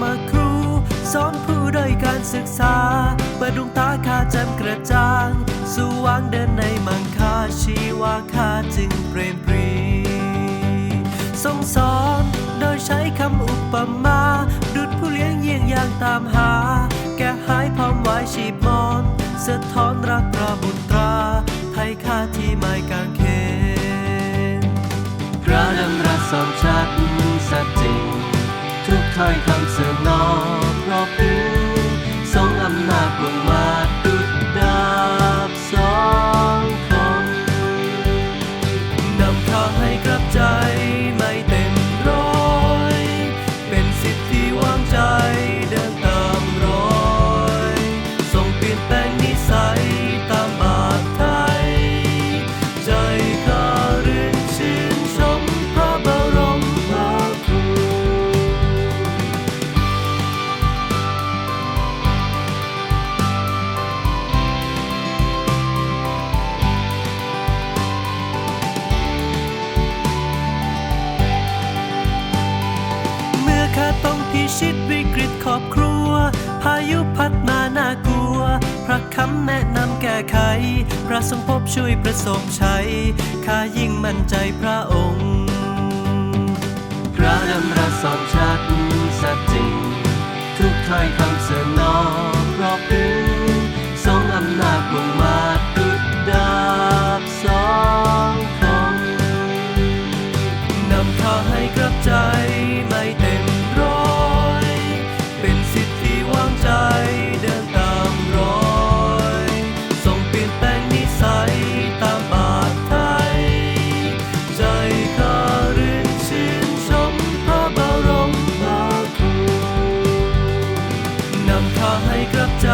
มครูสอนผู้ด้อยการศึกษาเปิดดวงตาข้าแจ่มกระจ่าง สู่วางเดินในมังคาชีวาข้าจึงเปรมปรีทรงสอนโดยใช้คำอุปมา ดุดผู้เลี้ยงเยี่ยงอย่างตามหา แก่หายพร้อมไว้ชีพมอนสะท้อนรักพระบุตรา ไทยค่าที่ไม้กางเขนพระดำรัสสอนชัดสัจจริง ทุกถ้อยคำเสริมนอเชิตวิกฤตครอบครัว พายุพัดมาน่ากลัว พระคำแนะนำแก้ไข พระทรงพบช่วยประสบชัยข้ายิ่งมั่นใจพระองค์ พระดำรัสสอนชัดสัจจริง ทุกถ้อยคำเสนอราะผู้ทรงอำนาจลงมาดุดดาบสองคมนำข้าให้กลับใจ ระครูนำให้กลับใจ